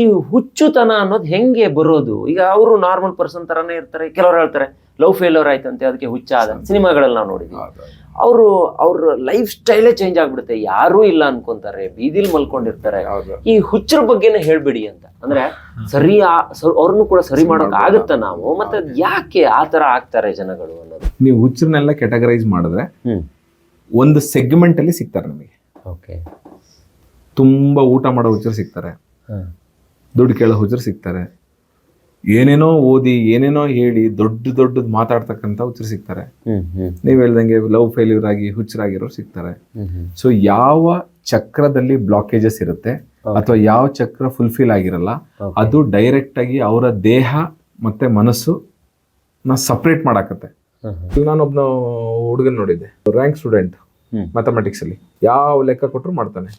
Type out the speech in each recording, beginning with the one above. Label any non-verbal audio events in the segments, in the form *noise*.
ಈ ಹುಚ್ಚುತನ ಅನ್ನೋದು ಹೆಂಗೆ ಬರೋದು? ಈಗ ಅವರು ನಾರ್ಮಲ್ ಪರ್ಸನ್ ತರಾನೇ ಇರ್ತಾರೆ ಕೆಲವರು ಹೇಳ್ತಾರೆ ಲವ್ ಫೇಲ್ಯೂರ್ ಆಯ್ತಂತೆ ಅದಕ್ಕೆ ಹುಚ್ಚ ಆದ. ಸಿನಿಮಾಗಳಲ್ಲಿ ನಾವು ನೋಡಿದ್ವಿ. ಅವರು ಅವ್ರ ಲೈಫ್ ಸ್ಟೈಲೇ ಚೇಂಜ್ ಆಗ್ಬಿಡುತ್ತೆ. ಯಾರೂ ಇಲ್ಲ ಅನ್ಕೊಂತಾರೆ ಬೀದಿಲ್ ಮಲ್ಕೊಂಡಿರ್ತಾರೆ. ಈ ಹುಚ್ಚರ ಬಗ್ಗೆನೇ ಹೇಳ್ಬಿಡಿ ಅಂತ. ಅಂದ್ರೆ ಸರಿ ಅವ್ರನ್ನು ಕೂಡ ಸರಿ ಮಾಡೋಕ್ ಆಗುತ್ತ ನಾವು? ಮತ್ತೆ ಯಾಕೆ ಆ ತರ ಆಗ್ತಾರೆ ಜನಗಳು ಅನ್ನೋದು? ನೀವು ಹುಚ್ಚರನ್ನೆಲ್ಲ ಕೆಟಗರೈಸ್ ಮಾಡಿದ್ರೆ ಒಂದು ಸೆಗ್ಮೆಂಟ್ ಅಲ್ಲಿ ಸಿಗ್ತಾರೆ ನಮಗೆ. ಓಕೆ ತುಂಬಾ ಊಟ ಮಾಡೋ ಹುಚ್ಚರು ಸಿಗ್ತಾರೆ. ದುಡ್ಡು ಕೇಳೋ ಹುಚ್ಚರು ಸಿಗ್ತಾರೆ. ಏನೇನೋ ಓದಿ ಏನೇನೋ ಹೇಳಿ ದೊಡ್ಡ ದೊಡ್ಡದ್ ಮಾತಾಡ್ತಕ್ಕಂಥ ಹುಚ್ಚರು ಸಿಗ್ತಾರೆ. ನೀವು ಹೇಳ್ದಂಗೆ ಲವ್ ಫೇಲ್ಯೂರ್ ಆಗಿ ಹುಚ್ಚರಾಗಿರೋರು ಸಿಗ್ತಾರೆ. ಸೊ ಯಾವ ಚಕ್ರದಲ್ಲಿ ಬ್ಲಾಕೇಜಸ್ ಇರುತ್ತೆ ಅಥವಾ ಯಾವ ಚಕ್ರ ಫುಲ್ಫಿಲ್ ಆಗಿರಲ್ಲ ಅದು ಡೈರೆಕ್ಟ್ ಆಗಿ ಅವರ ದೇಹ ಮತ್ತೆ ಮನಸ್ಸು ನ ಸಪ್ರೇಟ್ ಮಾಡಾಕತ್ತೆ. ನಾನೊಬ್ನ ಹುಡುಗನ್ ನೋಡಿದ್ದೆ. ರ್ಯಾಂಕ್ ಸ್ಟೂಡೆಂಟ್ ಮ್ಯಾಥಮೆಟಿಕ್ಸ್ ಅಲ್ಲಿ. ಯಾವ ಲೆಕ್ಕ ಕೊಟ್ಟರು ಮಾಡ್ತಾನೆ.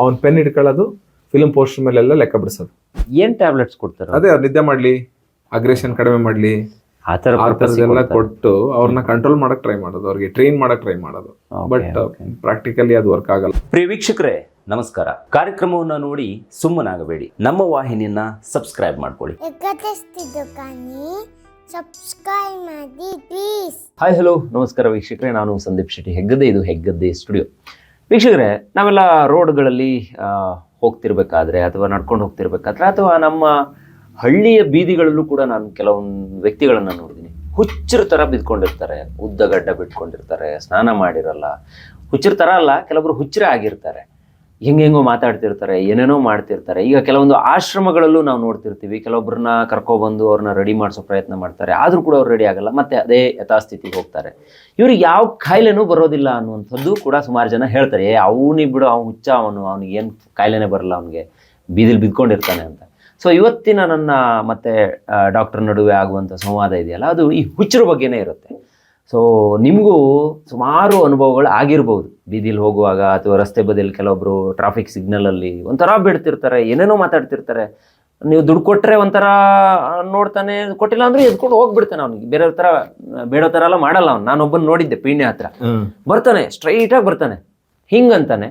ಅವನ್ ಪೆನ್ ಹಿಡ್ಕೊಳ್ಳೋದು ಫಿಲ್ಮ್ ಪೋಸ್ಟರ್ ಮೇಲೆಲ್ಲ ಲೆಕ್ಕ ಬಿಡಿಸೋದು. ಏನ್ ಟ್ಯಾಬ್ಲೆಟ್ಸ್ ಕೊಡ್ತಾರೆ ಅದೇ ಅವ್ರು ನಿದ್ದೆ ಮಾಡ್ಲಿ ಅಗ್ರೆಷನ್ ಕಡಿಮೆ ಮಾಡ್ಲಿ ಆ ಥರ ಆ purpose ಗೆ ಥರದ್ದೆಲ್ಲ ಕೊಡ್ತಾರೆ. ಕೊಟ್ಟು ಅವ್ರನ್ನ ಕಂಟ್ರೋಲ್ ಮಾಡಕ್ ಟ್ರೈ ಮಾಡೋದು ಅವ್ರಿಗೆ ಟ್ರೈನ್ ಮಾಡಕ್ ಟ್ರೈ ಮಾಡೋದು. Okay, ಬಟ್ ಪ್ರಾಕ್ಟಿಕಲಿ ಅದು ವರ್ಕ್ ಆಗಲ್ಲ. ಪ್ರಿಯ ವೀಕ್ಷಕರೇ ನಮಸ್ಕಾರ. ಕಾರ್ಯಕ್ರಮವನ್ನು ನೋಡಿ ಸುಮ್ಮನಾಗಬೇಡಿ. ನಮ್ಮ ವಾಹಿನಿಯನ್ನ ಸಬ್ಸ್ಕ್ರೈಬ್ ಮಾಡ್ಕೊಳ್ಳಿ. ಎಕತೆಸ್ತಿದ್ದು ಕಾನಿ ಸಬ್ಸ್ಕ್ರೈಬ್ ಮಾಡಿ ಪ್ಲೀಸ್ ಹಾಯ್ ಹಲೋ ನಮಸ್ಕಾರ ವೀಕ್ಷಕರೇ ನಾನು ಸಂದೀಪ್ ಶೆಟ್ಟಿ ಹೆಗ್ಗದ್ದೆ. ಇದು ಹೆಗ್ಗದ್ದೆ ಸ್ಟುಡಿಯೋ ವೀಕ್ಷಕರೇ, ನಾವೆಲ್ಲ ರೋಡ್ಗಳಲ್ಲಿ ಹೋಗ್ತಿರ್ಬೇಕಾದ್ರೆ ಅಥವಾ ನಡ್ಕೊಂಡು ಹೋಗ್ತಿರ್ಬೇಕಾದ್ರೆ ಅಥವಾ ನಮ್ಮ ಹಳ್ಳಿಯ ಬೀದಿಗಳಲ್ಲೂ ಕೂಡ ನಾನು ಕೆಲವೊಂದು ವ್ಯಕ್ತಿಗಳನ್ನು ನೋಡಿದ್ದೀನಿ ಹುಚ್ಚರ ಥರ ಬಿದ್ಕೊಂಡಿರ್ತಾರೆ. ಉದ್ದ ಗಡ್ಡ ಬಿಟ್ಕೊಂಡಿರ್ತಾರೆ. ಸ್ನಾನ ಮಾಡಿರಲ್ಲ. ಹುಚ್ಚರ ಥರ ಅಲ್ಲ ಕೆಲವೊಬ್ರು ಹುಚ್ಚರ ಆಗಿರ್ತಾರೆ. ಹೆಂಗೆ ಹೆಂಗೋ ಮಾತಾಡ್ತಿರ್ತಾರೆ, ಏನೇನೋ ಮಾಡ್ತಿರ್ತಾರೆ. ಈಗ ಕೆಲವೊಂದು ಆಶ್ರಮಗಳಲ್ಲೂ ನಾವು ನೋಡ್ತಿರ್ತೀವಿ. ಕೆಲವೊಬ್ಬರನ್ನ ಕರ್ಕೊಬಂದು ಅವ್ರನ್ನ ರೆಡಿ ಮಾಡಿಸೋ ಪ್ರಯತ್ನ ಮಾಡ್ತಾರೆ. ಆದರೂ ಕೂಡ ಅವ್ರು ರೆಡಿ ಆಗಲ್ಲ, ಮತ್ತೆ ಅದೇ ಯಥಾಸ್ಥಿತಿಗೆ ಹೋಗ್ತಾರೆ. ಇವ್ರಿಗೆ ಯಾವ ಕಾಯಿಲೆನೂ ಬರೋದಿಲ್ಲ ಅನ್ನುವಂಥದ್ದು ಕೂಡ ಸುಮಾರು ಜನ ಹೇಳ್ತಾರೆ. ಏ, ಅವನಿಗೆ ಬಿಡು, ಅವ್ನು ಹುಚ್ಚ ಅವನು, ಅವ್ನಿಗೆ ಏನು ಕಾಯಿಲೆನೇ ಬರಲ್ಲ ಅವನಿಗೆ. ಬೀದಿಲಿ ಬಿದ್ಕೊಂಡಿರ್ತಾನೆ ಅಂತ. ಸೊ ಇವತ್ತಿನ ನನ್ನ ಮತ್ತೆ ಡಾಕ್ಟರ್ ನಡುವೆ ಆಗುವಂಥ ಸಂವಾದ ಇದೆಯಲ್ಲ, ಅದು ಈ ಹುಚ್ಚರ ಬಗ್ಗೆನೇ ಇರುತ್ತೆ. ಸೊ ನಿಮಗೂ ಸುಮಾರು ಅನುಭವಗಳು ಆಗಿರ್ಬೋದು. ಬೀದಿಲಿ ಹೋಗುವಾಗ ಅಥವಾ ರಸ್ತೆ ಬದಿಯಲ್ಲಿ ಕೆಲವೊಬ್ರು ಟ್ರಾಫಿಕ್ ಸಿಗ್ನಲಲ್ಲಿ ಒಂಥರ ಬಿಡ್ತಿರ್ತಾರೆ ಏನೇನೋ ಮಾತಾಡ್ತಿರ್ತಾರೆ. ನೀವು ದುಡ್ಡು ಕೊಟ್ಟರೆ ಒಂಥರ ನೋಡ್ತಾನೆ ಕೊಟ್ಟಿಲ್ಲ ಅಂದ್ರೆ ಎದ್ಕೊಂಡು ಹೋಗ್ಬಿಡ್ತಾನೆ ಅವ್ನಿಗೆ. ಬೇರೆ ಥರ ಬೇಡೋ ಥರ ಎಲ್ಲ ಮಾಡಲ್ಲ ಅವ್ನು. ನಾನೊಬ್ಬನ ನೋಡಿದ್ದೆ ಪೀಣ್ಯ ಹತ್ರ. ಬರ್ತಾನೆ ಸ್ಟ್ರೈಟಾಗಿ ಬರ್ತಾನೆ. ಹಿಂಗಂತಾನೆ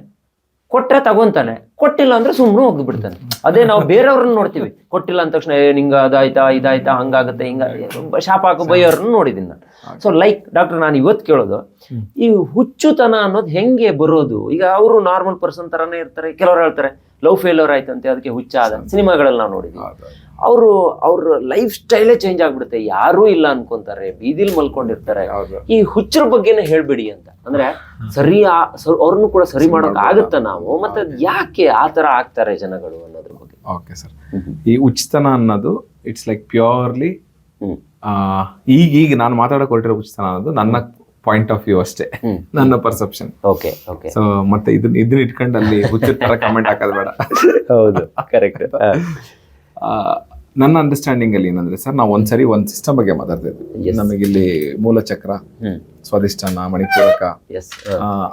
ಕೊಟ್ರೆ ತಗೊಂತಾನೆ. ಕೊಟ್ಟಿಲ್ಲ ಅಂದ್ರೆ ಸುಮ್ಮನೆ ಹೋಗ್ಬಿಡ್ತಾನೆ. ಅದೇ ನಾವು ಬೇರೆಯವ್ರನ್ನ ನೋಡ್ತೀವಿ. ಕೊಟ್ಟಿಲ್ಲ ಅಂದ ತಕ್ಷಣ ಏ ನಿಂಗ ಅದಾಯ್ತಾ ಇದಾಯ್ತಾ ಹಂಗಾಗತ್ತೆ ಹಿಂಗ ಶಾಪ ಹಾಕೋ ಬೈಯೋರ್ನ ನೋಡಿದ್ದೀನಿ ನಾನು. ಸೊ ಲೈಕ್ ಡಾಕ್ಟರ್ ನಾನು ಇವತ್ತು ಕೇಳೋದು ಈ ಹುಚ್ಚುತನ ಅನ್ನೋದು ಹೆಂಗೆ ಬರೋದು? ಈಗ ಅವರು ನಾರ್ಮಲ್ ಪರ್ಸನ್ ತರಾನೇ ಇರ್ತಾರೆ ಕೆಲವರು ಹೇಳ್ತಾರೆ ಲವ್ ಫೇಲ್ಯೂರ್ ಆಯ್ತಂತೆ ಅದಕ್ಕೆ ಹುಚ್ಚ ಆದ ಸಿನಿಮಾಗಳಲ್ಲಿ ನಾವು ನೋಡಿದ್ವಿ. ಅವರು ಅವ್ರ ಲೈಫ್ ಸ್ಟೈಲೇ ಚೇಂಜ್ ಆಗ್ಬಿಡುತ್ತೆ. ಯಾರೂ ಇಲ್ಲ ಅನ್ಕೊಂತಾರೆ ಬೀದಿಲಿ ಮಲ್ಕೊಂಡಿರ್ತಾರೆ. ಈ ಹುಚ್ಚರ ಬಗ್ಗೆನೇ ಹೇಳ್ಬಿಡಿ ಅಂತ. ಅಂದ್ರೆ ಸರಿ ಅವ್ರನ್ನು ಕೂಡ ಸರಿ ಮಾಡೋಕ್ ಆಗುತ್ತೆ ನಾವು? ಮತ್ತೆ ಯಾಕೆ ಆತರ ತರ ಆಗ್ತಾರೆ ಜನಗಳು ಅನ್ನೋದ್ರ ಬಗ್ಗೆ? ಓಕೆ ಸರ್ ಈ ಉಚಿತನ ಅನ್ನೋದು ಇಟ್ಸ್ ಲೈಕ್ ಪ್ಯೂರ್ಲಿ. ಈಗ ಈಗ ನಾನು ಮಾತಾಡಕ್ ಹೊರಟಿರೋ ಉಚಿತನ ಅನ್ನೋದು ನನ್ನ ಪಾಯಿಂಟ್ ಆಫ್ ವ್ಯೂ ಅಷ್ಟೇ. ನನ್ನ ಪರ್ಸೆಪ್ಷನ್ ಓಕೆ ಓಕೆ ಸೊ ಮತ್ತೆ ಇದನ್ನ ಇದನ್ನ ಇಟ್ಕೊಂಡು ಅಲ್ಲಿ ಹುಚ್ಚರ ತರ ಕಮೆಂಟ್ ಹಾಕೋದು ಬೇಡ. *laughs* ಹೌದು ಕರೆಕ್ಟ್ *laughs* ನನ್ನ ಅಂಡರ್ಸ್ಟ್ಯಾಂಡಿಂಗ್ ಅಲ್ಲಿ ಏನಂದ್ರೆ ಸರ್ ನಾವು ಒಂದ್ಸರಿ ಒಂದ್ ಸಿಸ್ಟಮ್ ಬಗ್ಗೆ ಮಾತಾಡ್ತಿದ್ವಿ. ನಮಗಿಲ್ಲಿ ಮೂಲಚಕ್ರ ಸ್ವಾದಿಷ್ಠಾನ ಮಣಿಪೂರಕ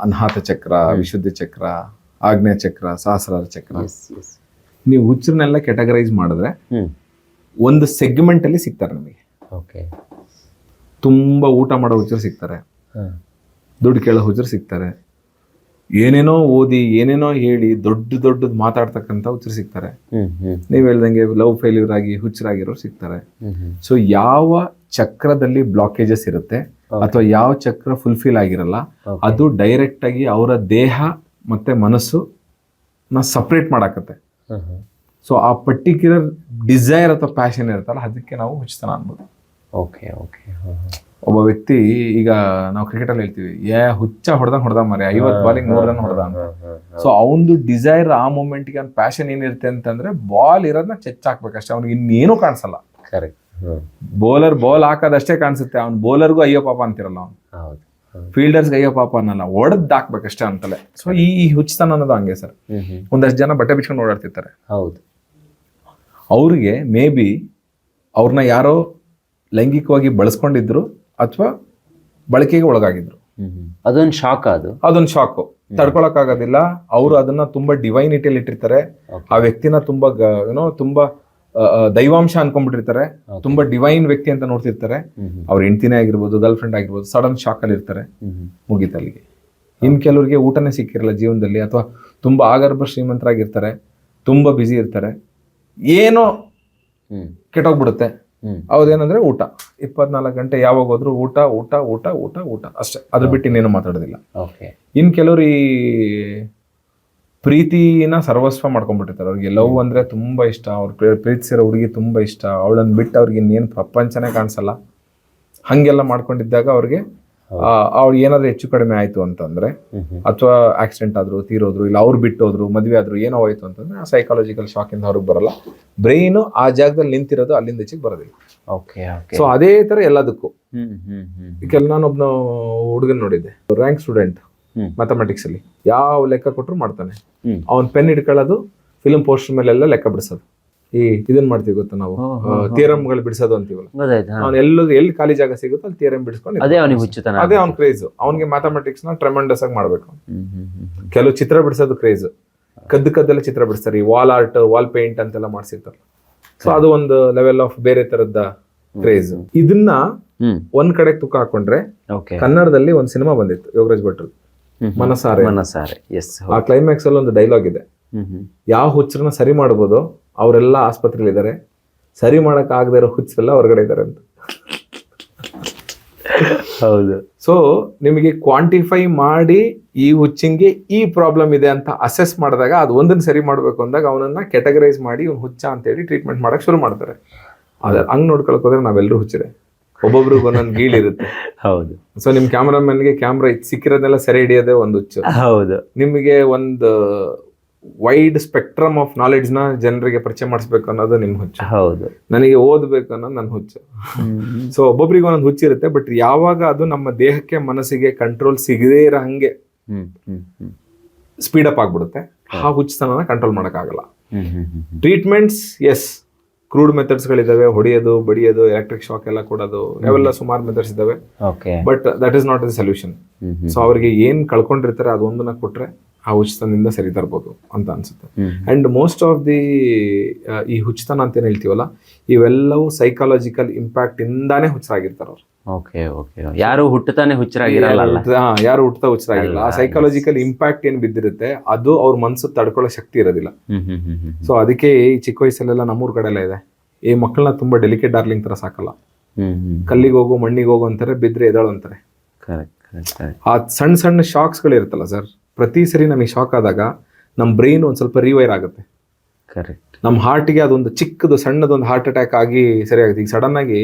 ಅನಾಹತ ಚಕ್ರ ವಿಶುದ್ಧ ಚಕ್ರ ಆಗ್ನೇಯ ಚಕ್ರ ಸಹಸ್ರಾರ ಚಕ್ರ. ನೀವು ಹುಚ್ಚರನ್ನೆಲ್ಲ ಕೆಟಗರೈಸ್ ಮಾಡಿದ್ರೆ ಒಂದು ಸೆಗ್ಮೆಂಟ್ ಅಲ್ಲಿ ಸಿಗ್ತಾರೆ ನಮಗೆ. ಓಕೆ ತುಂಬಾ ಊಟ ಮಾಡೋ ಹುಚ್ಚರು ಸಿಗ್ತಾರೆ. ದುಡ್ಡು ಕೇಳೋ ಹುಚ್ಚರು ಸಿಗ್ತಾರೆ. ಏನೇನೋ ಓದಿ ಏನೇನೋ ಹೇಳಿ ದೊಡ್ಡ ದೊಡ್ಡದು ಮಾತಾಡ್ತಕ್ಕಂಥ ಹುಚ್ಚರು ಸಿಗ್ತಾರೆ. ನೀವು ಹೇಳ್ದಂಗೆ ಲವ್ ಫೇಲ್ಯೂರ್ ಆಗಿ ಹುಚ್ಚರಾಗಿರೋರು ಸಿಗ್ತಾರೆ. ಸೊ ಯಾವ ಚಕ್ರದಲ್ಲಿ ಬ್ಲಾಕೇಜಸ್ ಇರುತ್ತೆ ಅಥವಾ ಯಾವ ಚಕ್ರ ಫುಲ್ಫಿಲ್ ಆಗಿರಲ್ಲ ಅದು ಡೈರೆಕ್ಟ್ ಆಗಿ ಅವರ ದೇಹ ಮತ್ತೆ ಮನಸ್ಸು ನ ಸಪ್ರೇಟ್ ಮಾಡಾಕತ್ತೆ. ಸೊ ಆ ಪರ್ಟಿಕ್ಯುಲರ್ ಡಿಸೈರ್ ಅಥವಾ ಪ್ಯಾಷನ್ ಇರುತ್ತಲ್ಲ ಅದಕ್ಕೆ ನಾವು ಹುಚ್ಚತನ ಅನ್ಬೋದು. ಓಕೆ ಓಕೆ ಒಬ್ಬ ವ್ಯಕ್ತಿ ಈಗ ನಾವು ಕ್ರಿಕೆಟ್ ಅಲ್ಲಿ ಹೇಳ್ತೀವಿ ಏ ಹುಚ್ಚ ಹೊಡೆದಂಗ್ ಹೊಡೆದ ಮರೆ ಐವತ್ ಬಾಲಿಂಗ್ ನೂರ್ ರನ್ ಹೊಡೆದ ಅಂತ ಸೊ ಅವನದು ಡಿಸೈರ್ ಆ ಮೂಮೆಂಟ್ಗೆ ಅವ್ನ ಪ್ಯಾಷನ್ ಏನಿರುತ್ತೆ ಅಂತಂದ್ರೆ ಬಾಲ್ ಇರೋದನ್ನ ಚೆಚ್ ಹಾಕ್ಬೇಕಷ್ಟೇ ಅವ್ನಿಗೆ ಇನ್ನೇನು ಕಾಣಿಸಲ್ಲ. ಕರೆಕ್ಟ್ ಬೌಲರ್ ಬಾಲ್ ಹಾಕೋದಷ್ಟೇ ಕಾಣಿಸುತ್ತೆ ಅವ್ನ ಬೌಲರ್ಗೂ ಅಯ್ಯೋ ಪಾಪ ಅಂತಿರಲ್ಲ ಅವ್ನು. ಫೀಲ್ಡರ್ಸ್ಗೆ ಅಯ್ಯೋ ಪಾಪ ಅನ್ನಲ್ಲ ಹೊಡೆದ್ ಹಾಕ್ಬೇಕಷ್ಟೇ ಅಂತಲೇ ಸೊ ಈ ಹುಚ್ಚತನ ಅನ್ನೋದು ಹಂಗೆ ಸರ್. ಒಂದಷ್ಟು ಜನ ಬಟ್ಟೆ ಬಿಚ್ಕೊಂಡು ಓಡಾಡ್ತಿರ್ತಾರೆ. ಹೌದು. ಅವ್ರಿಗೆ ಮೇ ಬಿ ಅವ್ರನ್ನ ಯಾರೋ ಲೈಂಗಿಕವಾಗಿ ಬಳಸ್ಕೊಂಡಿದ್ರು ಅಥವಾ ಬಳಕೆಗೆ ಒಳಗಾಗಿದ್ರು. ಅದೊಂದು ಶಾಕ್ ಅದು. ಅದೊಂದು ಶಾಕು ತಡ್ಕೊಳಕ್ಕಾಗೋದಿಲ್ಲ. ಅವರು ಅದನ್ನ ತುಂಬಾ ಡಿವೈನಿಟಿಯಲ್ಲಿ ಇಟ್ಟಿರ್ತಾರೆ. ಆ ವ್ಯಕ್ತಿನ ತುಂಬಾ ಏನೋ ತುಂಬಾ ದೈವಾಂಶ ಅನ್ಕೊಂಡ್ಬಿಟ್ಟಿರ್ತಾರೆ. ತುಂಬಾ ಡಿವೈನ್ ವ್ಯಕ್ತಿ ಅಂತ ನೋಡ್ತಿರ್ತಾರೆ. ಅವ್ರ ಹೆಂಡತಿನೇ ಆಗಿರ್ಬೋದು ಗರ್ಲ್ ಫ್ರೆಂಡ್ ಆಗಿರ್ಬೋದು ಸಡನ್ ಶಾಕ್ ಅಲ್ಲಿ ಇರ್ತಾರೆ. ಮುಗಿತಲ್ಲಿಗೆ ಇನ್ ಕೆಲವರಿಗೆ ಊಟನೇ ಸಿಕ್ಕಿರಲ್ಲ ಜೀವನದಲ್ಲಿ ಅಥವಾ ತುಂಬಾ ಆಗರ್ಭ ಶ್ರೀಮಂತರಾಗಿರ್ತಾರೆ ತುಂಬಾ ಬ್ಯುಸಿ ಇರ್ತಾರೆ. ಏನೋ ಕೆಟ್ಟೋಗ್ಬಿಡುತ್ತೆ. ಅವ್ರದ್ದೇನಂದ್ರೆ ಊಟ. ಇಪ್ಪತ್ನಾಲ್ಕು ಗಂಟೆ ಯಾವಾಗ ಹೋದ್ರು ಊಟ ಊಟ ಊಟ ಊಟ ಊಟ. ಅಷ್ಟೇ. ಅದ್ರ ಬಿಟ್ಟು ಇನ್ನೇನು ಮಾತಾಡೋದಿಲ್ಲ. ಓಕೆ. ಇನ್ ಕೆಲವ್ರು ಈ ಪ್ರೀತಿನ ಸರ್ವಸ್ವ ಮಾಡ್ಕೊಂಡ್ಬಿಟ್ಟಿರ್ತಾರೆ. ಅವ್ರಿಗೆ ಲವ್ ಅಂದ್ರೆ ತುಂಬಾ ಇಷ್ಟ. ಅವ್ರ ಪ್ರೀ- ಪ್ರೀತಿಸಿರೋ ಹುಡುಗಿ ತುಂಬಾ ಇಷ್ಟ. ಅವಳನ್ನ ಬಿಟ್ಟು ಅವ್ರಿಗೆ ಇನ್ನೇನು ಪ್ರಪಂಚನೇ ಕಾಣಿಸಲ್ಲ. ಹಂಗೆಲ್ಲ ಮಾಡ್ಕೊಂಡಿದ್ದಾಗ ಅವ್ರಿಗೆ ಅವ್ಳು ಏನಾದ್ರು ಹೆಚ್ಚು ಕಡಿಮೆ ಆಯ್ತು ಅಂತಂದ್ರೆ ಅಥವಾ ಆಕ್ಸಿಡೆಂಟ್ ಆದ್ರು ತೀರೋದ್ರು ಇಲ್ಲ ಅವ್ರು ಬಿಟ್ಟೋದ್ರು ಮದುವೆ ಆದ್ರು ಏನೋ ಹೋಯ್ತು ಅಂತಂದ್ರೆ ಆ ಸೈಕಾಲಜಿಕಲ್ ಶಾಕ್ ಇಂದ ಹೊರಗೆ ಬರಲ್ಲ. ಬ್ರೈನ್ ಆ ಜಾಗದಲ್ಲಿ ನಿಂತಿರೋದು ಅಲ್ಲಿಂದ ಹೆಚ್ಚಿಗೆ ಬರೋದಿಲ್ಲ. ಸೊ ಅದೇ ತರ ಎಲ್ಲದಕ್ಕೂ. ಈಗ ನಾನೊಬ್ನ ಹುಡುಗನ್ ನೋಡಿದ್ದೆ. Rank student. ಮ್ಯಾಥಮೆಟಿಕ್ಸ್ ಅಲ್ಲಿ. ಯಾವ ಲೆಕ್ಕ ಕೊಟ್ಟರು ಮಾಡ್ತಾನೆ. ಅವನ್ ಪೆನ್ ಹಿಡ್ಕೊಳ್ಳೋದು ಫಿಲ್ಮ್ ಪೋಸ್ಟರ್ ಮೇಲೆಲ್ಲ ಲೆಕ್ಕ ಬಿಡಿಸೋದು. ಈ ಇದನ್ ಮಾಡ್ತೀವಿ ಗೊತ್ತಾ ನಾವು? ತೀರಂ ಗಳು ಹೋ. ಥಿಯರಮ್ಗಳು ಬಿಡಿಸೋದು ಅಂತೀವಲ್ಲ? ಅವ್ನ ಎಲ್ಲ ಎಲ್ಲೂ ಖಾಲಿ ಜಾಗ ಸಿಗುತ್ತೋ ಅಲ್ಲಿ ಥಿಯರಮ್ ಬಿಡಿಸ್ಕೊಂಡು ಅದೇ ಅವನಿಗೆ ಹುಚ್ಚುತನ ಅದೇ ಅವ್ನ ಕ್ರೇಜ್ ಅವ್ನಿಗೆ ಮ್ಯಾಥಮೆಟಿಕ್ಸ್ನ ಟ್ರೆಮೆಂಡಸ್ ಆಗಿ ಮಾಡ್ಬೇಕು. ಕೆಲವು ಚಿತ್ರ ಬಿಡಿಸೋದು ಕ್ರೇಜ್ ಕದ್ದು ಕದ್ದೆಲ್ಲ ಚಿತ್ರ ಬಿಡಿಸ್ತಾರೆ. ಈ ವಾಲ್ ಆರ್ಟ್ ವಾಲ್ ಪೇಂಟ್ ಅಂತೆಲ್ಲ ಮಾಡ್ಸಿರ್ತಾರೆ ಸೊ ಅದು ಒಂದು ಲೆವೆಲ್ ಆಫ್ ಬೇರೆ ತರದ ಕ್ರೇಜ್ ಇದನ್ನ ಒಂದ್ ಕಡೆ ತುಕ್ಕ ಹಾಕೊಂಡ್ರೆ ಕನ್ನಡದಲ್ಲಿ ಒಂದು ಸಿನಿಮಾ ಬಂದಿತ್ತು ಯೋಗರಾಜ್ ಭಟ್ರು ಮನಸಾರೆ ಮನಸಾರೆ. ಎಸ್ ಆ ಕ್ಲೈಮ್ಯಾಕ್ಸ್ ಅಲ್ಲಿ ಒಂದು ಡೈಲಾಗ್ ಇದೆ. ಯಾವ ಹುಚ್ಚರನ್ನ ಸರಿ ಮಾಡ್ಬೋದು ಅವರೆಲ್ಲ ಆಸ್ಪತ್ರೆಯಲ್ಲಿ ಇದ್ದಾರೆ ಸರಿ ಮಾಡಕ್ ಆಗದೆ ಇರೋ ಹುಚ್ಚೆಲ್ಲ ಹೊರಗಡೆ ಇದ್ದಾರೆ ಅಂತ. ಹೌದು. ಸೊ ನಿಮಗೆ ಕ್ವಾಂಟಿಫೈ ಮಾಡಿ ಈ ಹುಚ್ಚಿಂಗೆ ಈ ಪ್ರಾಬ್ಲಮ್ ಇದೆ ಅಂತ ಅಸೆಸ್ ಮಾಡಿದಾಗ ಅದು ಒಂದನ್ನು ಸರಿ ಮಾಡಬೇಕು ಅಂದಾಗ ಅವನನ್ನ ಕೆಟಗರೈಸ್ ಮಾಡಿ ಇವ್ನು ಹುಚ್ಚ ಅಂತೇಳಿ ಟ್ರೀಟ್ಮೆಂಟ್ ಮಾಡಕ್ ಶುರು ಮಾಡ್ತಾರೆ. ಅದ್ರ ಹಂಗೆ ನೋಡ್ಕೊಳಕ್ ಹೋದ್ರೆ ನಾವೆಲ್ಲರೂ ಹುಚ್ಚಿದೆ. ಒಬ್ಬೊಬ್ರಿಗೆ ಒಂದೊಂದು ಗೀಳಿರುತ್ತೆ ಹೌದು. ಸೊ ನಿಮ್ ಕ್ಯಾಮ್ರಾಮನ್ಗೆ ಕ್ಯಾಮ್ರಾ ಸಿಕ್ಕಿರೋದೆಲ್ಲ ಸೆರೆ ಹಿಡಿಯೋದೇ ಒಂದು ಹುಚ್ಚು. ಹೌದು. ನಿಮಗೆ ಒಂದು ವೈಡ್ ಸ್ಪೆಕ್ಟ್ರಮ್ ಆಫ್ ನಾಲೆಡ್ಜ್ನ ಜನರಿಗೆ ಪರಿಚಯ ಮಾಡಿಸ್ಬೇಕು ಅನ್ನೋದು ನಿಮ್ ಹುಚ್ಚು. ಹೌದು. ನನಗೆ ಓದ್ಬೇಕು ಅನ್ನೋದು ನನ್ನ ಹುಚ್ಚು. ಸೊ ಒಬ್ಬೊಬ್ರಿಗೆ ಒಂದೊಂದು ಹುಚ್ಚಿರುತ್ತೆ ಬಟ್ ಯಾವಾಗ ಅದು ನಮ್ಮ ದೇಹಕ್ಕೆ ಮನಸ್ಸಿಗೆ ಕಂಟ್ರೋಲ್ ಸಿಗದೇ ಇರೋ ಹಂಗೆ ಸ್ಪೀಡಪ್ ಅಪ್ ಆಗ್ಬಿಡುತ್ತೆ. ಆ ಹುಚ್ಚತನ ಕಂಟ್ರೋಲ್ ಮಾಡೋಕ್ಕಾಗಲ್ಲ. ಟ್ರೀಟ್ಮೆಂಟ್ಸ್ ಎಸ್ ಕ್ರೂಡ್ ಮೆಥಡ್ಸ್ಗಳಿದ್ದಾವೆ ಹೊಡೆಯೋದು ಬಡಿಯೋದು ಎಲೆಕ್ಟ್ರಿಕ್ ಶಾಕ್ ಎಲ್ಲ ಕೊಡೋದು ಅವೆಲ್ಲ ಸುಮಾರು ಮೆಥಡ್ಸ್ ಇದ್ದಾವೆ but that is not the solution so ಅವರಿಗೆ ಏನ್ ಕಳ್ಕೊಂಡಿರ್ತಾರೆ ಅದೊಂದನ್ನ ಕೊಟ್ರೆ ಆ ಹುಚ್ಚತನದಿಂದ ಸರಿ ತರ್ಬೋದು ಅಂತ ಅನ್ಸುತ್ತೆ. ಅಂಡ್ ಮೋಸ್ಟ್ ಆಫ್ ದಿ ಈ ಹುಚ್ಚತನ ಅಂತ ಏನ್ ಹೇಳ್ತೀವಲ್ಲ ಇವೆಲ್ಲವೂ ಸೈಕಾಲಜಿಕಲ್ ಇಂಪ್ಯಾಕ್ಟ್ ಇಂದಾನೆ ಹುಚ್ಚರಾಗಿರ್ತಾರೆ ಅವ್ರು. ಓಕೆ ಓಕೆ ಯಾರು ಹುಟ್ಟತಾನೆ ಹುಚ್ಚರಾಗಿರಲ್ಲ ಯಾರು ಹುಟ್ಟತಾ ಹುಚ್ಚರಾಗಿಲ್ಲ. ಆ ಸೈಕಾಲಜಿಕಲ್ ಇಂಪ್ಯಾಕ್ಟ್ ಏನ್ ಬಿದ್ದಿರುತ್ತೆ ಅದು ಅವ್ರ ಮನ್ಸು ತಡ್ಕೊಳ್ಳೋ ಶಕ್ತಿ ಇರೋದಿಲ್ಲ. ಸೊ ಅದಕ್ಕೆ ಈ ಚಿಕ್ಕ ವಯಸ್ಸಲ್ಲೆಲ್ಲ ನಮ್ಮೂರ್ ಕಡೆ ಎಲ್ಲ ಇದೆ. ಈ ಮಕ್ಕಳನ್ನ ತುಂಬಾ ಡೆಲಿಕೇಟ್ ಡಾರ್ಲಿಂಗ್ ತರ ಸಾಕಲ್ಲ. ಕಲ್ಲಿಗೆ ಹೋಗು ಮಣ್ಣಿಗೆ ಹೋಗು ಅಂತಾರೆ ಬಿದ್ರೆ ಎದಳು ಅಂತಾರೆ. ಆ ಸಣ್ಣ ಸಣ್ಣ ಶಾಕ್ಸ್ಗಳು ಇರುತ್ತಲ್ಲ ಸರ್ ಪ್ರತಿ ಸರಿ ನಮಗೆ ಶಾಕ್ ಆದಾಗ ನಮ್ಮ ಬ್ರೈನ್ ಒಂದು ಸ್ವಲ್ಪ ರಿವೈರ್ ಆಗುತ್ತೆ. ಕರೆಕ್ಟ್ ನಮ್ಮ ಹಾರ್ಟಿಗೆ ಅದೊಂದು ಚಿಕ್ಕದು ಸಣ್ಣದೊಂದು ಹಾರ್ಟ್ ಅಟ್ಯಾಕ್ ಆಗಿ ಸರಿ ಆಗುತ್ತೆ. ಈಗ ಸಡನ್ ಆಗಿ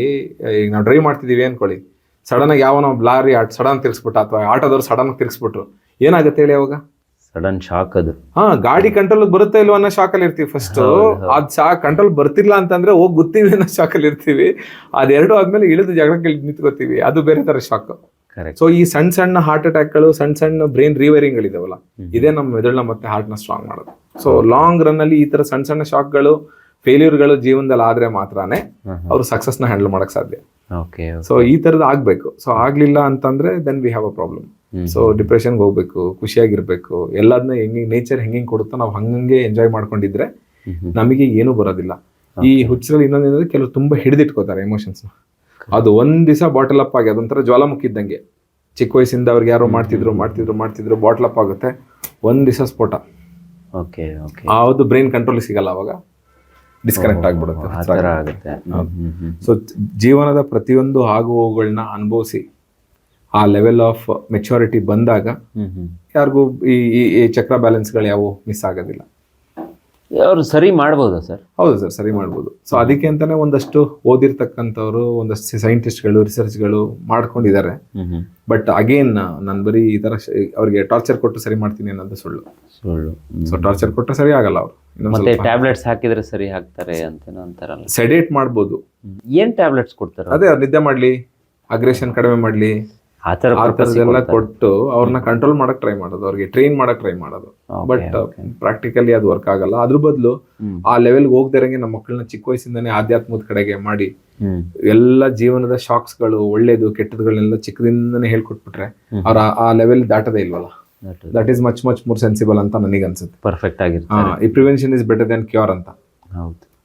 ಈಗ ನಾವು ಡ್ರೈವ್ ಮಾಡ್ತಿದ್ದೀವಿ ಅನ್ಕೊಳ್ಳಿ. ಸಡನ್ ಆಗಿ ಯಾವನೋ ಲಾರಿ ಸಡನ್ ತಿರ್ಸ್ಬಿಟ್ಟು ಅಥವಾ ಆಟೋದವ್ರು ಸಡನ್ ತಿರ್ಸ್ಬಿಟ್ರು ಏನಾಗುತ್ತೆ ಹೇಳಿ ಅವಾಗ? ಸಡನ್ ಶಾಕ್ ಅದು. ಹಾ ಗಾಡಿ ಕಂಟ್ರೋಲ್ ಬರುತ್ತೆ ಇಲ್ವ ಅನ್ನೋ ಶಾಕ್ ಅಲ್ಲಿ ಇರ್ತೀವಿ ಫಸ್ಟ್ ಅದ್ ಶಾಕ್ ಕಂಟ್ರೋಲ್ ಬರ್ತಿಲ್ಲ ಅಂತಂದ್ರೆ ಹೋಗಿ ಗೊತ್ತೀವಿ ಅನ್ನೋ ಶಾಕ್ ಅಲ್ಲಿ ಇರ್ತೀವಿ. ಅದೆರಡು ಆದ್ಮೇಲೆ ಇಳಿದು ಜಾಗಕ್ಕೆ ಇಳ್ದು ನಿಂತ್ಕೋತೀವಿ. ಅದು ಬೇರೆ ತರ ಶಾಕ್ ಸೊ ಈ ಸಣ್ಣ ಸಣ್ಣ ಹಾರ್ಟ್ ಅಟ್ಯಾಕ್ಗಳು ಸಣ್ಣ ಸಣ್ಣ ಬ್ರೈನ್ ರಿವೈರಿಂಗ್ ಗಳಿದಾವಲ್ಲ ಇದೇ ನಮ್ಮ ಮೆದುಳನ್ನ ಮತ್ತೆ ಹಾರ್ಟ್ನ ಸ್ಟ್ರಾಂಗ್ ಮಾಡೋದು ಸೊ ಲಾಂಗ್ ರನ್ ಅಲ್ಲಿ ಈ ತರ ಸಣ್ಣ ಸಣ್ಣ ಶಾಕ್ಗಳು ಫೇಲ್ಯೂರ್ಗಳು ಜೀವನದಲ್ಲಿ ಆದ್ರೆ ಮಾತ್ರನೇ ಅವರು ಸಕ್ಸಸ್ನ ಹ್ಯಾಂಡಲ್ ಮಾಡಕ್ ಸಾಧ್ಯ. ಓಕೆ ಸೊ ಈ ತರದ್ ಆಗ್ಬೇಕು. ಸೊ ಆಗ್ಲಿಲ್ಲ ಅಂತಂದ್ರೆ then we have a problem. So ಡಿಪ್ರೆಷನ್ಗೆ ಹೋಗ್ಬೇಕು ಖುಷಿಯಾಗಿರ್ಬೇಕು ಎಲ್ಲದನ್ನ ಹೆಂಗೆ ನೇಚರ್ ಹೆಂಗೆ ಕೊಡುತ್ತೋ ನಾವು ಹಂಗಂಗೆ ಎಂಜಾಯ್ ಮಾಡ್ಕೊಂಡಿದ್ರೆ. ನಮಗೆ ಏನು ಬರೋದಿಲ್ಲ. ಈ ಹುಚ್ಚರಲ್ಲಿ ಇನ್ನೊಂದೇನಂದ್ರೆ ಕೆಲವರು ತುಂಬಾ ಹಿಡಿದಿಟ್ಕೋತಾರೆ ಎಮೋಷನ್ಸ್ನ ಅದು ಒಂದ್ ದಿವಸ ಬಾಟಲ್ ಅಪ್ ಆಗಿ ಅದೊಂಥರ ಜ್ವಾಲಾಮುಖಿ ಇದ್ದಂಗೆ. ಚಿಕ್ಕ ವಯಸ್ಸಿಂದ ಅವ್ರಿಗೆ ಯಾರೋ ಮಾಡ್ತಿದ್ರು ಮಾಡ್ತಿದ್ರು ಮಾಡ್ತಿದ್ರು ಬಾಟಲ್ ಅಪ್ ಆಗುತ್ತೆ. ಒಂದ್ ದಿವಸ ಸ್ಫೋಟ. Okay okay. ಯಾವುದು ಬ್ರೈನ್ ಕಂಟ್ರೋಲ್ ಸಿಗಲ್ಲ ಅವಾಗ. ಡಿಸ್ಕನೆಕ್ಟ್ ಆಗಿಬಿಡುತ್ತೆ. ಸೊ ಜೀವನದ ಪ್ರತಿಯೊಂದು ಆಗು ಹೋಗುಗಳನ್ನ ಅನುಭವಿಸಿ ಆ ಲೆವೆಲ್ ಆಫ್ ಮೆಚುರಿಟಿ ಬಂದಾಗ ಯಾರಿಗೂ ಈ ಈ- ಈ ಚಕ್ರ ಬ್ಯಾಲೆನ್ಸ್ಗಳು ಯಾವುವು ಮಿಸ್ ಆಗೋದಿಲ್ಲ. ಅವ್ರು ಸರಿ ಮಾಡ್ಬೋದಾ ಸರ್? ಹೌದು ಸರ್ ಸರಿ ಮಾಡ್ಬೋದು. ಸೊ ಅದಕ್ಕೆ ಅಂತಾನೆ ಒಂದಷ್ಟು ಓದಿರ್ತಕ್ಕಂಥವ್ರು ಒಂದಷ್ಟು ಸೈಂಟಿಸ್ಟ್ಗಳು ರಿಸರ್ಚ್ಗಳು ಮಾಡ್ಕೊಂಡಿದ್ದಾರೆ. ಬಟ್ ಅಗೇನ್ ನಾನು ಬರೀ ಈ ತರ ಅವ್ರಿಗೆ ಟಾರ್ಚರ್ ಕೊಟ್ಟು ಸರಿ ಮಾಡ್ತೀನಿ ಅನ್ನೋದು ಸುಳ್ಳು. ಸುಳ್ಳು. ಸೊ ಟಾರ್ಚರ್ ಕೊಟ್ಟರೆ ಸರಿ ಆಗಲ್ಲ ಅವರು. ಮತ್ತೆ ಟ್ಯಾಬ್ಲೆಟ್ಸ್ ಹಾಕಿದ್ರೆ ಸರಿ ಹಾಕ್ತಾರೆ ಅಂತೇನೋ ಅಂತಾರಲ್ಲ. ಸೆಡೇಟ್ ಮಾಡ್ಬೋದು. ಏನ್ ಟ್ಯಾಬ್ಲೆಟ್ಸ್ ಕೊಡ್ತಾರೆ ಅದೇ ಅವ್ರು ನಿದ್ದೆ ಮಾಡ್ಲಿ ಅಗ್ರೆಷನ್ ಕಡಿಮೆ ಮಾಡ್ಲಿ ಆ ಎಲ್ಲ. ಕೊಟ್ಟು ಅವ್ರನ್ನ ಕಂಟ್ರೋಲ್ ಮಾಡಕ್ ಟ್ರೈ ಮಾಡೋದು ಅವ್ರಿಗೆ ಟ್ರೈನ್ ಮಾಡಕ್ ಟ್ರೈ ಮಾಡೋದು. ಬಟ್ ಪ್ರಾಕ್ಟಿಕಲಿ ಅದು ವರ್ಕ್ ಆಗಲ್ಲ. ಅದ್ರ ಬದಲು. ಆ ಲೆವೆಲ್ ಹೋಗ್ದಿರಂಗೆ ನಮ್ಮ ಮಕ್ಕಳನ್ನ ಚಿಕ್ಕ ವಯಸ್ಸಿಂದಾನೆ ಆಧ್ಯಾತ್ಮದ ಕಡೆಗೆ ಮಾಡಿ ಎಲ್ಲ ಜೀವನದ ಶಾಕ್ಸ್ಗಳು ಒಳ್ಳೇದು ಕೆಟ್ಟದ್ಗಳನ್ನೆಲ್ಲ ಚಿಕ್ಕದಿಂದನೇ ಹೇಳ್ಕೊಟ್ಬಿಟ್ರೆ ಅವ್ರ ಆ- ಲೆವೆಲ್ ದಾಟದೇ ಇಲ್ವಲ್ಲ? That is much much more sensible ಅಂತ ನನಗೆ ಅನ್ಸುತ್ತೆ. ಪರ್ಫೆಕ್ಟ್ ಆ, ಆಗಿರ್ತಾರೆ ಈ prevention is better than cure ಅಂತ.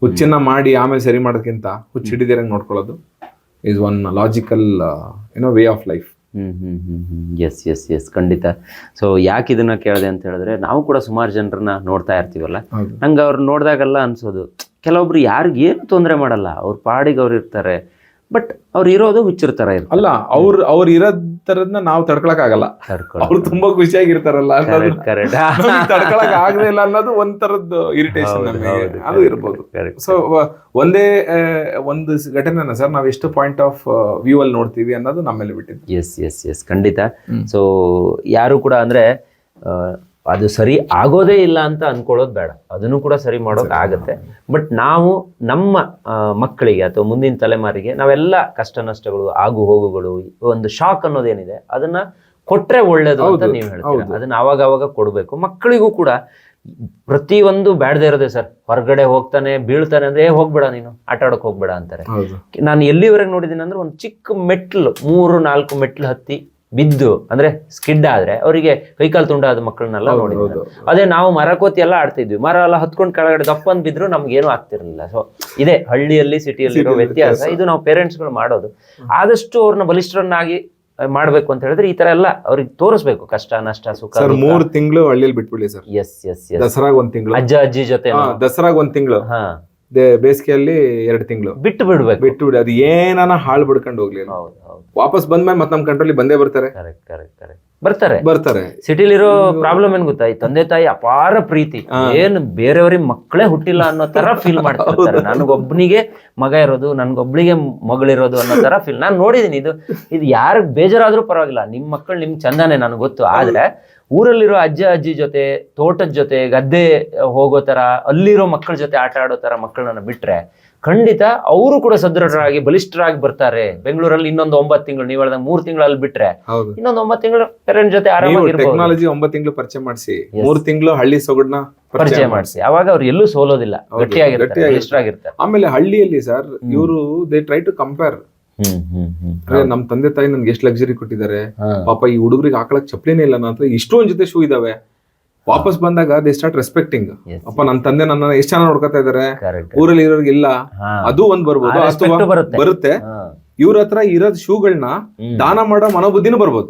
ಹುಚ್ಚನ್ನ ಮಾಡಿ ಆಮೇಲೆ ಸರಿ ಮಾಡೋದಕ್ಕಿಂತ ಹುಚ್ಚು ಹಿಡಿದಿರಂಗೆ ನೋಡ್ಕೊಳ್ಳೋದು ಇಸ್ ಒನ್ ಲಾಜಿಕಲ್ ಏನೋ way of life hmm hmm hmm hmm. Yes yes yes ಖಂಡಿತ. ಸೊ ಯಾಕೆ ಇದನ್ನ ಕೇಳಿದೆ ಅಂತ ಹೇಳಿದ್ರೆ ನಾವು ಕೂಡ ಸುಮಾರು ಜನರನ್ನ ನೋಡ್ತಾ ಇರ್ತೀವಲ್ಲ? ಹೌದು. ನಂಗೆ ಅವ್ರು ನೋಡಿದಾಗೆಲ್ಲ ಅನ್ಸೋದು ಕೆಲವೊಬ್ರು ಯಾರಿಗೇನು ತೊಂದರೆ ಮಾಡಲ್ಲ ಅವ್ರ ಪಾಡಿಗೆ ಅವ್ರು ಇರ್ತಾರೆ ಬಟ್ ಅವ್ರು ಇರೋದು ಹುಚ್ಚರ ತರ ಇರ್ತಾರೆ ಅಲ್ಲ ಅವ್ರ ಅವ್ರ ಇರೋ ತರದ್ನ ನಾವು ತಡ್ಕೊಳಕ್ ಆಗಲ್ಲ ಕರ್ಕೊಂಡು ಅವ್ರು ತುಂಬಾ ಖುಷಿಯಾಗಿರ್ತಾರಲ್ಲ ಅನ್ನೋದು. ಕರೆಕ್ಟ್ *laughs* ತಡ್ಕೊಳಕ್ ಆಗದೆ ಇಲ್ಲ ಅನ್ನೋದು ತರದ್ದು ಇರಿಟೇಷನ್ ಅದು ಇರ್ಬೋದು. ಸೊ ಒಂದೇ ಒಂದು ಘಟನೆ ಘಟನೆನ ಸರ್ ನಾವ್ ಎಷ್ಟು ಪಾಯಿಂಟ್ ಆಫ್ ವ್ಯೂ ಅಲ್ಲಿ ನೋಡ್ತೀವಿ ಅನ್ನೋದು ನಮ್ಮಲ್ಲಿ ಬಿಟ್ಟಿದ್ದು. ಎಸ್ ಎಸ್ ಎಸ್ ಖಂಡಿತ. ಸೊ ಯಾರು ಕೂಡ ಅಂದ್ರೆ ಅದು ಸರಿ ಆಗೋದೇ ಇಲ್ಲ ಅಂತ ಅನ್ಕೊಳ್ಳೋದು ಬೇಡ. ಅದನ್ನು ಕೂಡ ಸರಿ ಮಾಡೋಕೆ ಆಗುತ್ತೆ. ಬಟ್ ನಾವು ನಮ್ಮ ಮಕ್ಕಳಿಗೆ ಅಥವಾ ಮುಂದಿನ ತಲೆಮಾರಿಗೆ ನಾವೆಲ್ಲ ಕಷ್ಟ ನಷ್ಟಗಳು ಆಗು ಹೋಗುಗಳು ಒಂದು ಶಾಕ್ ಅನ್ನೋದೇನಿದೆ ಅದನ್ನ ಕೊಟ್ರೆ ಒಳ್ಳೇದು ಅಂತ ನೀವು ಹೇಳ್ತೀರಾ? ಅದನ್ನ ಅವಾಗ ಅವಾಗ ಕೊಡಬೇಕು. ಮಕ್ಕಳಿಗೂ ಕೂಡ ಪ್ರತಿಯೊಂದು ಬ್ಯಾಡದೇ ಇರೋದೆ ಸರ್ ಹೊರಗಡೆ ಹೋಗ್ತಾನೆ ಬೀಳ್ತಾನೆ ಅಂದ್ರೆ "ಏ, ಹೋಗ್ಬೇಡ ನೀನು ಆಟ ಆಡಕ್ ಹೋಗ್ಬೇಡ ಅಂತಾರೆ. ನಾನು ಎಲ್ಲಿವರೆಗೆ ನೋಡಿದ್ದೀನಿ ಅಂದ್ರೆ ಒಂದು ಚಿಕ್ಕ ಮೆಟ್ಲು ಮೂರು ನಾಲ್ಕು ಮೆಟ್ಲು ಹತ್ತಿ ಬಿದ್ದು ಅಂದ್ರೆ ಸ್ಕಿಡ್ ಆದ್ರೆ ಅವರಿಗೆ ಕೈಕಾಲು ತುಂಡಾದ ಮಕ್ಕಳನ್ನೆಲ್ಲ ನೋಡಿದ್ರು. ಅದೇ ನಾವು ಮರಕೋತಿ ಎಲ್ಲ ಆಡ್ತಿದ್ವಿ. ಮರ ಎಲ್ಲ ಹತ್ಕೊಂಡು ಕೆಳಗಡೆ ದಪ್ಪ ಅಂತ ಬಿದ್ರು ನಮ್ಗೆ ಏನೂ ಆಗ್ತಿರ್ಲಿಲ್ಲ. ಸೊ ಇದೇ ಹಳ್ಳಿಯಲ್ಲಿ ಸಿಟಿಯಲ್ಲಿ ಇರೋ ವ್ಯತ್ಯಾಸ. ಇದು ನಾವು ಪೇರೆಂಟ್ಸ್ಗಳು ಮಾಡೋದು. ಆದಷ್ಟು ಅವ್ರನ್ನ ಬಲಿಷ್ಠರನ್ನಾಗಿ ಮಾಡ್ಬೇಕು ಅಂತ ಹೇಳಿದ್ರೆ ಈ ತರ ಎಲ್ಲ ಅವ್ರಿಗೆ ತೋರಿಸ್ಬೇಕು. ಕಷ್ಟ ನಷ್ಟ ಸುಖ ಮೂರ್ ತಿಂಗಳು ಹಳ್ಳಿಯಲ್ಲಿ ಬಿಟ್ಬಿಡಿ ಸರ್. ಎಸ್ ಎಸ್ ಎಸ್ ದಸರಾಗ ಒಂದ್ ತಿಂಗಳು. ಅಜ್ಜ ಅಜ್ಜಿ ಜೊತೆ ದಸರಾಗ ಒಂದ್ ತಿಂಗಳು. ಹಾ. ಬೇಸಿಗೆಯಲ್ಲಿ ಎರಡು ತಿಂಗಳು. ಬಿಟ್ಟು ಬಿಡ್ಬೇಕು. ಬಿಟ್ಟು ಬಿಡಿ ಅದು ಏನಾನ ಹಾಳು ಬಿಡ್ಕೊಂಡು ಹೋಗ್ಲಿ ವಾಪಸ್ ಹೌದು ಹೌದು. ವಾಪಸ್ ಬಂದ್ಮೇಲೆ ಮತ್ತೆ ನಮ್ ಕಂಟ್ರೋಲ್ ಬಂದೇ ಬರ್ತಾರೆ. Correct correct correct. ಬರ್ತಾರೆ. ಬರ್ತಾರೆ. ಸಿಟಿಲಿರೋ ಪ್ರಾಬ್ಲಮ್ ಏನ್ ಗೊತ್ತಾ? ಈ ತಂದೆ ತಾಯಿ ಅಪಾರ ಪ್ರೀತಿ. ಏನ್ ಬೇರೆಯವ್ರಿಗೆ ಮಕ್ಕಳೇ ಹುಟ್ಟಿಲ್ಲ ಅನ್ನೋ ತರ *laughs* ಫೀಲ್ ಮಾಡ್ತಾರೆ ನನಗೊಬ್ಬನಿಗೆ ಮಗ ಇರೋದು ನನ್ಗೊಬ್ಳಿಗೆ ಮಗಳಿರೋದು ಅನ್ನೋ ತರ ಫೀಲ್ ನಾನು ನೋಡಿದೀನಿ ಇದು ಇದು ಯಾರು ಬೇಜಾರಾದ್ರೂ ಪರವಾಗಿಲ್ಲ. ನಿಮ್ ಮಕ್ಕಳು ನಿಮ್ ಚಂದನೆ ನನಗೆ ಗೊತ್ತು. ಆದ್ರೆ ಊರಲ್ಲಿರೋ ಅಜ್ಜ ಅಜ್ಜಿ ಜೊತೆ ತೋಟದ ಜೊತೆ ಗದ್ದೆ ಹೋಗೋ ತರ ಅಲ್ಲಿರೋ ಮಕ್ಕಳ ಜೊತೆ ಆಟ ಆಡೋ ತರ ಮಕ್ಕಳನ್ನ ಬಿಟ್ರೆ ಖಂಡಿತ ಅವರು ಕೂಡ ಸದೃಢರಾಗಿ ಬಲಿಷ್ಠರಾಗಿ ಬರ್ತಾರೆ. ಬೆಂಗಳೂರಲ್ಲಿ ಇನ್ನೊಂದು ಒಂಬತ್ತು ತಿಂಗಳು ನೀವು ಹೇಳಿದಾಗ ಮೂರು ತಿಂಗಳಲ್ಲಿ ಬಿಟ್ರೆ ಇನ್ನೊಂದು ಒಂಬತ್ತು ತಿಂಗಳು ಪೇರೆಂಟ್ ಜೊತೆ ಟೆಕ್ನಾಲಜಿ ಒಂಬತ್ತು ತಿಂಗಳು ಪರಿಚಯ ಮಾಡಿಸಿ. ಮೂರ್ ತಿಂಗಳು ಹಳ್ಳಿ ಸೊಗಡ್ನ ಪರಿಚಯ ಮಾಡಿಸಿ. ಅವಾಗ ಅವ್ರು ಎಲ್ಲೂ ಸೋಲೋದಿಲ್ಲ. ಗಟ್ಟಿಯಾಗಿರ್ತಾರೆ ಆಮೇಲೆ ಹಳ್ಳಿಯಲ್ಲಿ ಸರ್ ಇವರು they try to compare hmm hmm hmm. ಅಂದ್ರೆ ನಮ್ ತಂದೆ ತಾಯಿ ನನ್ಗೆ ಎಷ್ಟು ಲಕ್ಸುರಿ ಕೊಟ್ಟಿದ್ದಾರೆ. ಪಾಪ ಈ ಹುಡುಗರಿಗೆ ಹಾಕೊಳಕ್ ಚಪ್ಲಿನೇ ಇಲ್ಲ ನನ್ನ ಹತ್ರ. ಇಷ್ಟೊಂದ್ ಜೊತೆ ಶೂ ಇದಾವೆ. ವಾಪಸ್ ಬಂದಾಗ ದೇ ಸ್ಟಾರ್ಟ್ ರೆಸ್ಪೆಕ್ಟಿಂಗ್. ಅಪ್ಪ ನನ್ನ ತಂದೆ ನನ್ನ ಎಷ್ಟು ಚೆನ್ನಾಗಿ ನೋಡ್ಕೊತಾ ಇದಾರೆ. ಊರಲ್ಲಿ ಇರೋರ್ಗೆ ಇಲ್ಲ. ಅದು ಒಂದ್ ಬರ್ಬೋದು. ಅಥವಾ ಬರುತ್ತೆ. ಇವ್ರ ಹತ್ರ ಇರೋದ್ ಶೂಗಳನ್ನ ದಾನ ಮಾಡೋ ಮನೋಬುದ್ಧಿನೂ ಬರ್ಬೋದು.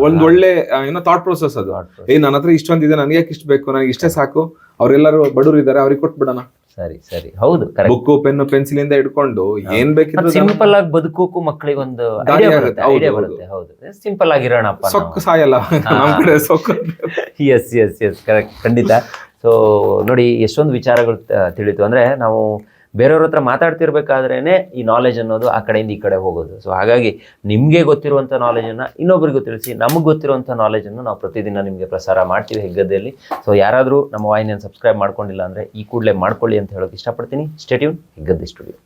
ಒಂದ್ ಒಳ್ಳೆ ಏನೋ ಥಾಟ್ ಪ್ರೊಸೆಸ್ ಅದು. ಏ ನನ್ನ ಹತ್ರ ಇಷ್ಟೊಂದಿದೆ ನನ್ಗೆ ಯಾಕೆ ಇಷ್ಟ ಬೇಕು? ನನಗೆ ಇಷ್ಟೇ ಸಾಕು. ಅವ್ರೆಲ್ಲರೂ ಬಡವರು ಇದಾರೆ ಅವ್ರಿಗೆ ಕೊಟ್ಬಿಡೋಣ. ಸರಿ ಸರಿ. ಹೌದು ಬುಕ್ಕು ಪೆನ್ನು ಪೆನ್ಸಿಲ್ ಇಂದ ಹಿಡ್ಕೊಂಡು ಏನ್ ಬೇಕಿದ್ರು ಸಿಂಪಲ್ ಆಗಿ ಬದುಕೋಕು ಮಕ್ಕಳಿಗೆ ಒಂದು ಐಡಿಯಾ ಬರುತ್ತೆ ಐಡಿಯಾ ಬರುತ್ತೆ ಹೌದು. ಸಿಂಪಲ್ ಆಗಿರೋಣಪ್ಪ ಸೊಕ್ಕು ಸಾಯಲ್ಲ. ನಮ್ಮ ಕಡೆ ಸೊಕ್ಕು. ಎಸ್ ಎಸ್ ಎಸ್ ಕರೆಕ್ಟ್ ಖಂಡಿತ. ಸೊ ನೋಡಿ ಎಷ್ಟೊಂದು ವಿಚಾರಗಳು ತಿಳಿತು. ಅಂದ್ರೆ ನಾವು ಬೇರೆಯವ್ರ ಹತ್ರ ಮಾತಾಡ್ತಿರ್ಬೇಕಾದ್ರೇ ಈ ನಾಲೆಜ್ ಅನ್ನೋದು ಆ ಕಡೆಯಿಂದ ಈ ಕಡೆ ಹೋಗೋದು. ಸೊ ಹಾಗಾಗಿ ನಿಮಗೆ ಗೊತ್ತಿರುವಂಥ ನಾಲೆಜನ್ನು ಇನ್ನೊಬ್ರಿಗೂ ತಿಳಿಸಿ, ನಮಗೆ ಗೊತ್ತಿರುವಂಥ ನಾಲೆಜನ್ನು ನಾವು ಪ್ರತಿದಿನ ನಿಮಗೆ ಪ್ರಸಾರ ಮಾಡ್ತೀವಿ ಹೆಗ್ಗದ್ದೆಯಲ್ಲಿ. ಸೊ ಯಾರಾದರೂ ನಮ್ಮ ವಾಹಿನಿಯನ್ನು ಸಬ್ಸ್ಕ್ರೈಬ್ ಮಾಡ್ಕೊಂಡಿಲ್ಲ ಅಂದರೆ ಈ ಕೂಡಲೇ ಮಾಡ್ಕೊಳ್ಳಿ ಅಂತ ಹೇಳೋಕೆ ಇಷ್ಟಪಡ್ತೀನಿ. Stay tuned Heggadde studio